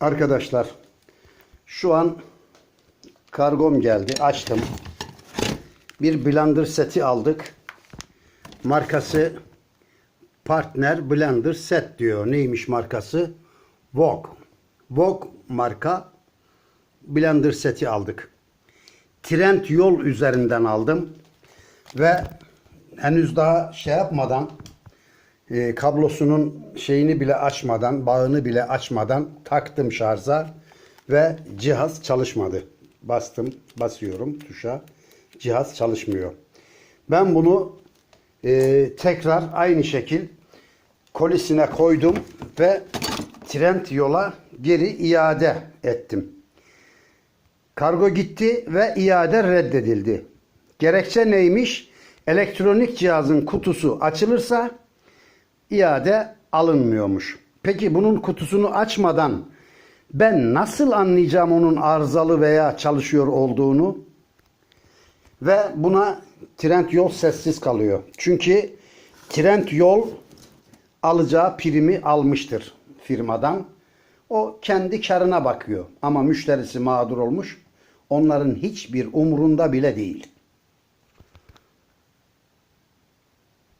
Arkadaşlar şu an kargom geldi. Açtım. Bir blender seti aldık. Markası Partner Blender Set diyor. Neymiş markası? Vogue. Vogue marka blender seti aldık. Trend yol üzerinden aldım. Ve henüz daha şey yapmadan e, kablosunun şeyini bile açmadan, bağını bile açmadan taktım şarja ve cihaz çalışmadı. Bastım, basıyorum tuşa. Cihaz çalışmıyor. Ben bunu e, tekrar aynı şekil kolisine koydum ve trend yola geri iade ettim. Kargo gitti ve iade reddedildi. Gerekçe neymiş? Elektronik cihazın kutusu açılırsa iade alınmıyormuş. Peki bunun kutusunu açmadan ben nasıl anlayacağım onun arızalı veya çalışıyor olduğunu? Ve buna trend yol sessiz kalıyor. Çünkü trend yol alacağı primi almıştır firmadan. O kendi karına bakıyor. Ama müşterisi mağdur olmuş. Onların hiçbir umurunda bile değil.